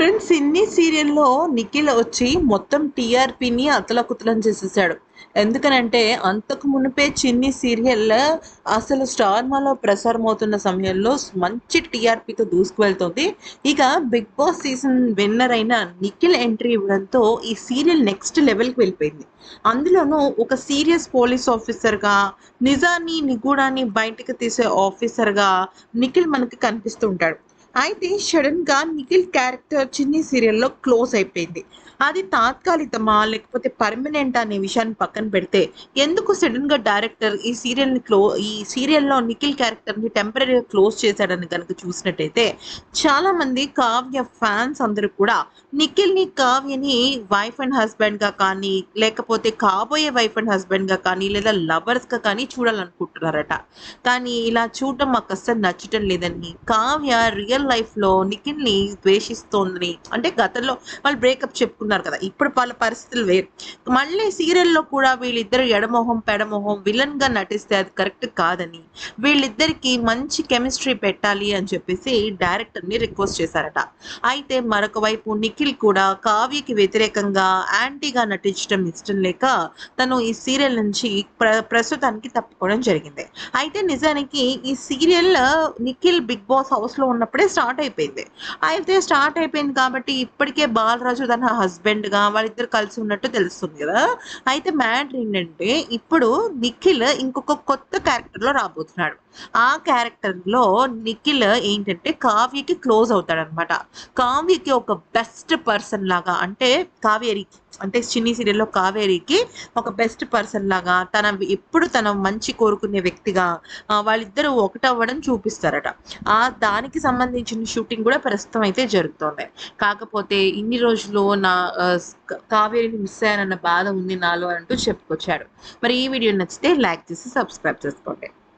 Friends ఇన్ని సీరియల్లో నిఖిల్ వచ్చి మొత్తం టీఆర్పీని అతలకుతలం చేసేసాడు. ఎందుకనంటే అంతకు మునిపే చిన్ని సీరియల్ అసలు స్టార్మాలో ప్రసారం అవుతున్న సమయంలో మంచి టీఆర్పీతో దూసుకు వెళ్తుంది ఇక బిగ్ బాస్ సీజన్ విన్నర్ అయిన నిఖిల్ ఎంట్రీ ఇవ్వడంతో ఈ సీరియల్ నెక్స్ట్ లెవెల్కి వెళ్ళిపోయింది. అందులోనూ ఒక సీరియస్ పోలీస్ ఆఫీసర్గా నిజాన్ని నిగూఢాన్ని బయటకు తీసే ఆఫీసర్గా నిఖిల్ మనకి కనిపిస్తుంటాడు అయితే సడన్గా నిఖిల్ క్యారెక్టర్ చిన్ని సీరియల్లో క్లోజ్ అయిపోయింది. అది తాత్కాలికమా లేకపోతే పర్మనెంట్ అనే విషయాన్ని పక్కన పెడితే ఎందుకు సడన్గా డైరెక్టర్ ఈ సీరియల్ని క్లో ఈ సీరియల్లో నిఖిల్ క్యారెక్టర్ని టెంపరీగా క్లోజ్ చేశాడని కనుక చూసినట్టయితే చాలా మంది కావ్య ఫ్యాన్స్ అందరూ కూడా నిఖిల్ని కావ్యని వైఫ్ అండ్ హస్బెండ్గా కానీ లేకపోతే కాబోయే వైఫ్ అండ్ హస్బెండ్గా కానీ లేదా లవర్స్గా కానీ చూడాలనుకుంటున్నారట. కానీ ఇలా చూడటం మాకు అస్సలు నచ్చటం లేదని కావ్య రియల్ లైఫ్లో నిఖిల్ని ద్వేషిస్తోందని అంటే గతంలో వాళ్ళు బ్రేకప్ చెప్పుకున్నారు కదా ఇప్పుడు వాళ్ళ పరిస్థితులు వేరు. మళ్ళీ సీరియల్లో కూడా వీళ్ళిద్దరు ఎడమొహం పెడమొహం విలన్గా నటిస్తే అది కరెక్ట్ కాదని వీళ్ళిద్దరికి మంచి కెమిస్ట్రీ పెట్టాలి అని చెప్పేసి డైరెక్టర్ని రిక్వెస్ట్ చేశారట. అయితే మరొక వైపు నిఖిల్ కూడా కావ్యకి వ్యతిరేకంగా యాంటీగా నటించడం ఇష్టం లేక తను ఈ సీరియల్ నుంచి ప్ర ప్రస్తుతానికి తప్పుకోవడం జరిగింది. అయితే నిజానికి ఈ సీరియల్ నిఖిల్ బిగ్ బాస్ హౌస్లో ఉన్నప్పుడే స్టార్ట్ అయిపోయింది. అయితే స్టార్ట్ అయిపోయింది కాబట్టి ఇప్పటికే బాలరాజు తన హస్బెండ్గా వాళ్ళిద్దరు కలిసి ఉన్నట్టు తెలుస్తుంది కదా. అయితే మ్యాటర్ ఏంటంటే ఇప్పుడు నిఖిల్ ఇంకొక కొత్త క్యారెక్టర్లో రాబోతున్నాడు. ఆ క్యారెక్టర్లో నిఖిల్ ఏంటంటే కావ్యకి క్లోజ్ అవుతాడనమాట కావ్యకి ఒక బెస్ట్ పర్సన్ లాగా అంటే కావేరికి అంటే చిన్ని సీరియల్లో కావేరికి ఒక బెస్ట్ పర్సన్ లాగా తన ఎప్పుడు తన మంచి కోరుకునే వ్యక్తిగా వాళ్ళిద్దరూ ఒకటవ్వడం చూపిస్తారట. ఆ దానికి సంబంధించిన షూటింగ్ కూడా ప్రస్తుతం అయితే జరుగుతోంది. కాకపోతే ఇన్ని రోజులు నా కావేరిని మిస్ అయ్యానన్న బాధ ఉంది నాలో అంటూ చెప్పుకొచ్చాడు. మరి ఈ వీడియో నచ్చితే లైక్ చేసి సబ్స్క్రైబ్ చేసుకోండి.